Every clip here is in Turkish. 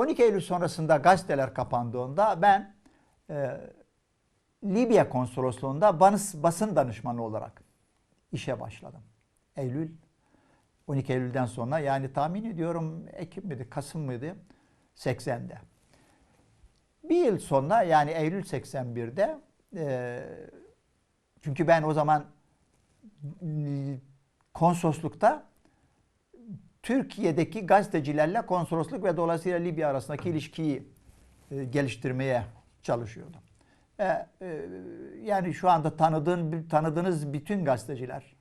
12 Eylül sonrasında gazeteler kapandığında ben e, Libya konsolosluğunda bas- basın danışmanı olarak işe başladım. Eylül 12 Eylül'den sonra yani tahmin ediyorum Ekim miydi, Kasım mıydı? 80'de. Bir yıl sonra yani Eylül 81'de e, çünkü ben o zaman konsoloslukta Türkiye'deki gazetecilerle konsolosluk ve dolayısıyla Libya arasındaki ilişkiyi e, geliştirmeye çalışıyordum. E, e, yani şu anda tanıdığın, tanıdığınız bütün gazeteciler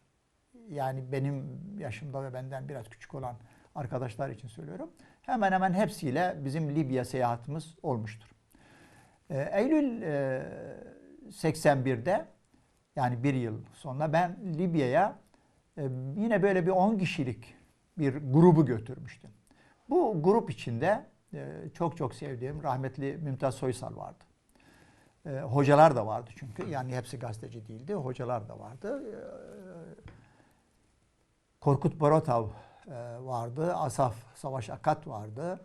yani benim yaşımda ve benden biraz küçük olan arkadaşlar için söylüyorum. Hemen hemen hepsiyle bizim Libya seyahatimiz olmuştur. Ee, Eylül e, 81'de yani bir yıl sonra ben Libya'ya e, yine böyle bir 10 kişilik bir grubu götürmüştüm. Bu grup içinde e, çok çok sevdiğim rahmetli Mümtaz Soysal vardı. E, hocalar da vardı çünkü. Yani hepsi gazeteci değildi. Hocalar da vardı. E, Korkut Borotav e, vardı. Asaf Savaş Akat vardı.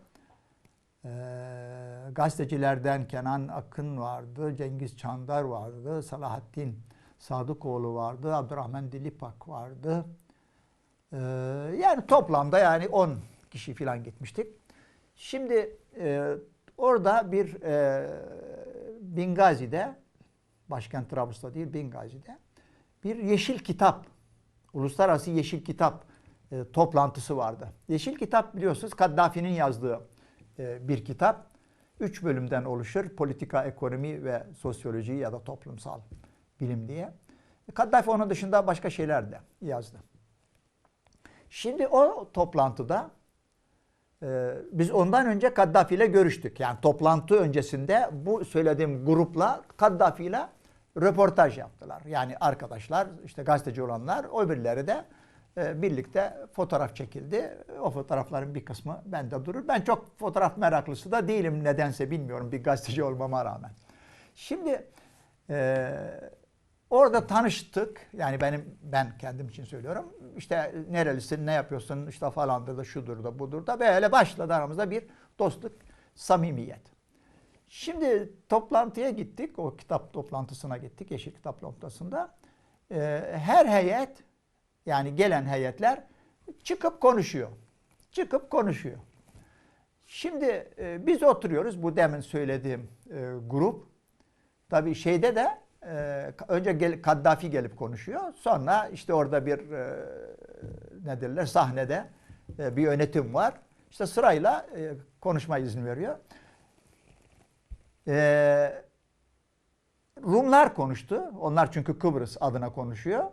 Gazetecilerden Kenan Akın vardı. Cengiz Çandar vardı. Salahattin Sadıkoğlu vardı. Abdurrahman Dilipak vardı. E, yani toplamda yani 10 kişi falan gitmiştik. Şimdi e, orada bir e, Bingazi'de başkent Trablus'ta değil Bingazi'de bir yeşil kitap Uluslararası Yeşil Kitap e, toplantısı vardı. Yeşil Kitap biliyorsunuz Kaddafi'nin yazdığı e, bir kitap. Üç bölümden oluşur. Politika, ekonomi ve sosyoloji ya da toplumsal bilim diye. Kaddafi onun dışında başka şeyler de yazdı. Şimdi o toplantıda e, biz ondan önce Kaddafi ile görüştük. Yani toplantı öncesinde bu söylediğim grupla Kaddafi ile röportaj yaptılar. Yani arkadaşlar, işte gazeteci olanlar, o birileri de e, birlikte fotoğraf çekildi. O fotoğrafların bir kısmı bende durur. Ben çok fotoğraf meraklısı da değilim nedense bilmiyorum bir gazeteci olmama rağmen. Şimdi e, orada tanıştık. Yani benim ben kendim için söylüyorum. İşte nerelisin, ne yapıyorsun, işte falandır da şudur da budur da böyle başladı aramızda bir dostluk, samimiyet. Şimdi toplantıya gittik. O kitap toplantısına gittik. Yeşil Kitap Toplantısı'nda. Ee, her heyet yani gelen heyetler çıkıp konuşuyor. Çıkıp konuşuyor. Şimdi e, biz oturuyoruz. Bu demin söylediğim e, grup. Tabii şeyde de e, önce gel, Kaddafi gelip konuşuyor. Sonra işte orada bir e, ne derler sahnede e, bir yönetim var. İşte sırayla e, konuşma izin veriyor. Ee, Rumlar konuştu. Onlar çünkü Kıbrıs adına konuşuyor.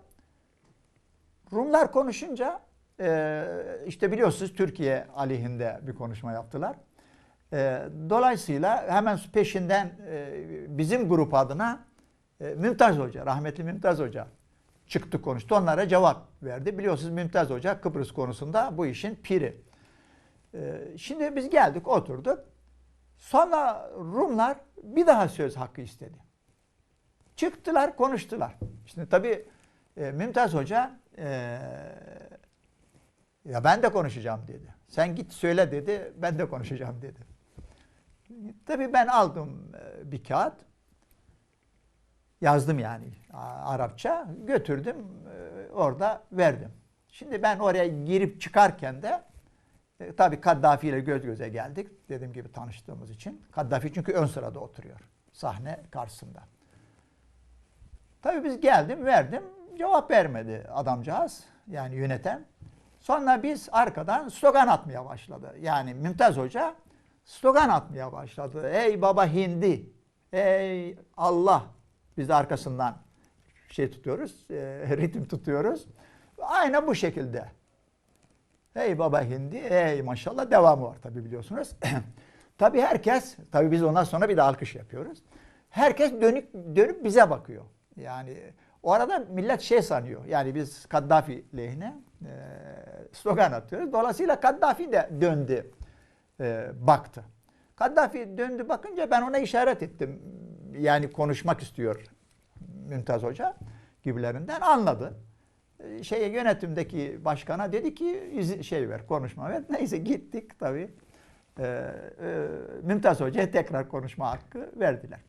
Rumlar konuşunca e, işte biliyorsunuz Türkiye aleyhinde bir konuşma yaptılar. E, dolayısıyla hemen peşinden e, bizim grup adına e, Mümtaz Hoca, rahmetli Mümtaz Hoca çıktı konuştu. Onlara cevap verdi. Biliyorsunuz Mümtaz Hoca Kıbrıs konusunda bu işin piri. E, şimdi biz geldik oturduk. Sonra Rumlar bir daha söz hakkı istedi. Çıktılar, konuştular. Şimdi tabii e, Mümtaz Hoca e, ya ben de konuşacağım dedi. Sen git söyle dedi, ben de konuşacağım dedi. Tabii ben aldım e, bir kağıt. Yazdım yani Arapça. Götürdüm, e, orada verdim. Şimdi ben oraya girip çıkarken de e, tabii Kaddafi ile göz göze geldik. Dediğim gibi tanıştığımız için. Kaddafi çünkü ön sırada oturuyor. Sahne karşısında. Tabii biz geldim, verdim. Cevap vermedi adamcağız. Yani yöneten. Sonra biz arkadan slogan atmaya başladı. Yani Mümtaz Hoca slogan atmaya başladı. Ey baba hindi, ey Allah. Biz de arkasından şey tutuyoruz, e, ritim tutuyoruz. Aynı bu şekilde. Hey baba hindi, hey maşallah devamı var tabi biliyorsunuz. tabi herkes, tabi biz ondan sonra bir de alkış yapıyoruz. Herkes dönüp dönüp bize bakıyor. Yani o arada millet şey sanıyor. Yani biz Kaddafi lehine e, slogan atıyoruz. Dolayısıyla Kaddafi de döndü, e, baktı. Kaddafi döndü bakınca ben ona işaret ettim. Yani konuşmak istiyor Mümtaz Hoca gibilerinden anladı şeye yönetimdeki başkana dedi ki izi, şey ver konuşma ver. Neyse gittik tabii. e, e, Mümtaz Hoca'ya tekrar konuşma hakkı verdiler.